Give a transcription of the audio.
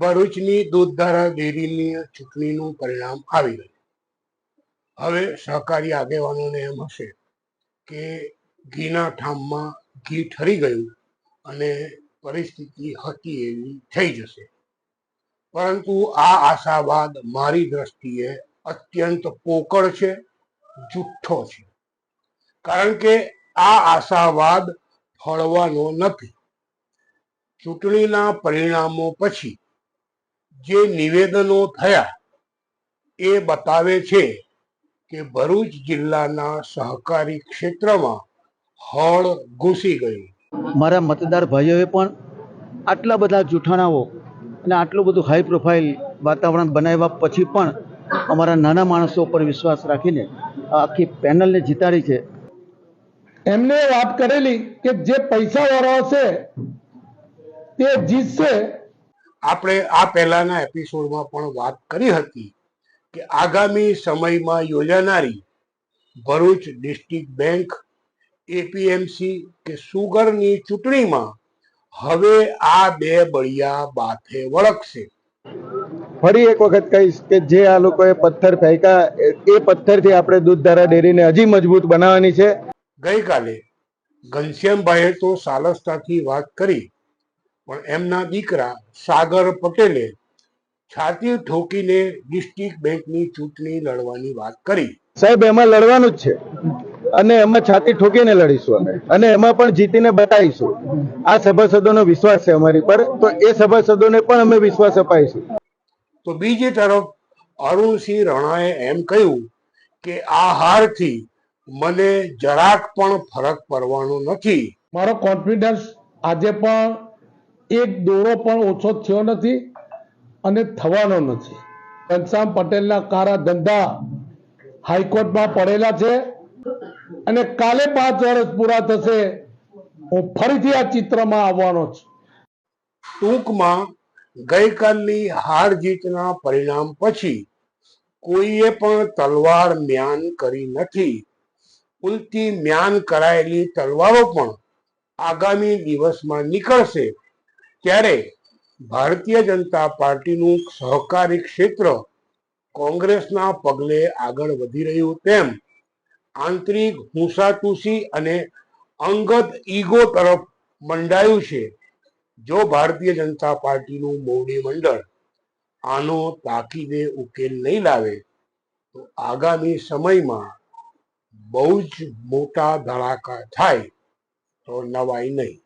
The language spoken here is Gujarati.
ભરૂચની દૂધધારા ડેરીની ચૂંટણીનું પરિણામ આવી ગયું. હવે સહકારી આગેવાનોને એમ હશે કે ઘીના ઠામમાં ઘી ઠરી ગયું અને પરિસ્થિતિ હતી એવી થઈ જશે. પરંતુ આ આશાવાદ મારી દ્રષ્ટિએ અત્યંત પોકળ છે, જુઠ્ઠો છે. કારણ કે આ આશાવાદ ફળવાનો નથી. ચૂંટણીના પરિણામો પછી જે નિવેદનો થયા એ બતાવે છે કે ભરૂચ જિલ્લાના સહકારી ક્ષેત્રમાં હળ ઘૂસી ગયું. મારા મતદાર ભાઈઓએ પણ આટલા બધા જૂઠાણાઓ અને આટલું બધું હાઈ પ્રોફાઇલ વાતાવરણ બનાવ્યા પછી પણ અમારા નાના માણસો પર વિશ્વાસ રાખીને આખી પેનલને જીતાડી છે. એમને વાત કરેલી કે જે પૈસા વાળો હશે તે જીતશે આપણે આ પહેલાના એપિસોડમાં પણ વાત કરી હતી કે આગામી સમયમાં યોજાનારી ભરૂચ ડિસ્ટ્રિક્ટ બેંક એપીએમસી કે સુગરની ચૂંટણીમાં હવે આ બે બળિયા બાથે વળગશે. ફરી એક વખત કહીશ કે જે આ લોકોએ પથ્થર ફેંક્યા એ- એ પથ્થરથી આપણે દૂધધારા ડેરીને હજી મજબૂત બનાવવાની છે. ગઈકાલે ઘનશ્યામભાઈએ તો સાલસતાથી વાત કરી પણ એમના દીકરા સાગર પટેલે છાતી ઠોકીને ડિસ્ટ્રિક્ટ બેંકની ચૂંટણી લડવાની વાત કરી. સાહેબ એમાં લડવાનું જ છે. અને એમાં છાતી ઠોકીને લડીશું અમે. અને એમાં પણ જીતીને બતાવીશું. આ સભાસદોનો વિશ્વાસ છે અમારી પર. તો એ સભાસદોને પણ અમે વિશ્વાસ અપાઈશું તો બીજી તરફ અરુણસિંહ રણાએ એમ કહ્યું કે આ હારથી મને જરાક પણ ફરક પડવાનો નથી. મારો કોન્ફિડન્સ આજે પણ એક દોરો પણ ઓછો થયો નથી અને થવાનો નથી. ઘનશ્યામ પટેલના કારા ધંધા હાઈકોર્ટમાં પડેલા છે અને કાલે પાંચ વર્ષ પૂરા થશે હું ફરીથી આ ચિત્રમાં આવવાનો છું. ટૂંકમાં ગઈકાલની હાર જીતના પરિણામ પછી કોઈએ પણ તલવાર મ્યાન કરી નથી. ઉલટી મ્યાન કરાયેલી તલવારો પણ આગામી દિવસમાં નીકળશે. ત્યારે ભારતીય જનતા પાર્ટીનું સહકારી ક્ષેત્ર કોંગ્રેસના પગલે આગળ વધી રહ્યું તેમ આંતરિક હુંસાતુસી અને અંગત ઈગો તરફ મંડાયું છે. જો ભારતીય જનતા પાર્ટીનું મોવડી મંડળ આનો તાકીદે ઉકેલ નહીં લાવે, તો આગામી સમયમાં બહુ જ મોટા ધડાકા થાય તો નવાઈ નહીં.